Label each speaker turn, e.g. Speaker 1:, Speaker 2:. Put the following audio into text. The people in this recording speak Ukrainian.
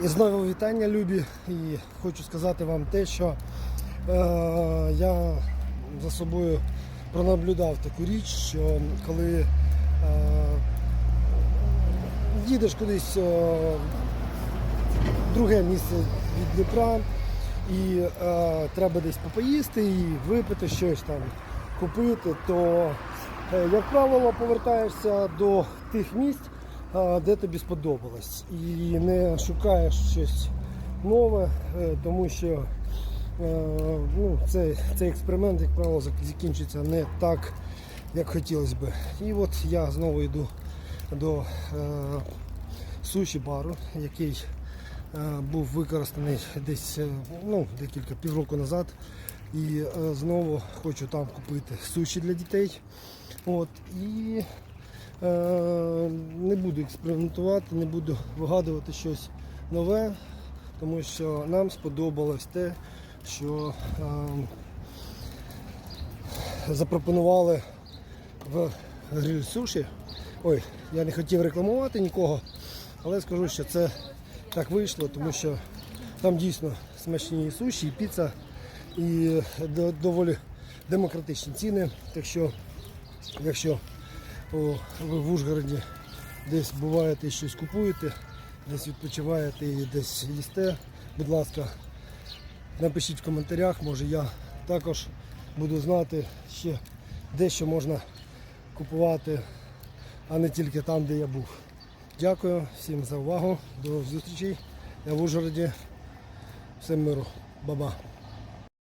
Speaker 1: І знову вітання, любі. І хочу сказати вам те, що е, я за собою пронаблюдав таку річ, що коли е, їдеш кудись е, в друге місце від Дніпра і е, треба десь попоїсти і випити щось там, купити, то, е, як правило, повертаєшся до тих місць, де тобі сподобалось. І не шукаєш щось нове, е, тому що е, ну, цей, цей експеримент, як правило, закінчиться не так, як хотілося би. І от я знову йду до е, суші бару, який е, був використаний десь е, ну, декілька півроку назад. І е, знову хочу там купити суші для дітей. От, і не буду експериментувати, не буду вигадувати щось нове, тому що нам сподобалось те, що е, запропонували в гриль суші. Ой, я не хотів рекламувати нікого, але скажу, що це так вийшло, тому що там дійсно смачні суші, і піца, і доволі демократичні ціни. Так що, якщо ви в Ужгороді десь буваєте і щось купуєте, десь відпочиваєте і десь їсте, будь ласка, напишіть в коментарях, може я також буду знати ще дещо можна купувати, а не тільки там, де я був. Дякую всім за увагу. До зустрічі. Я в Ужгороді. Всім миру. Баба.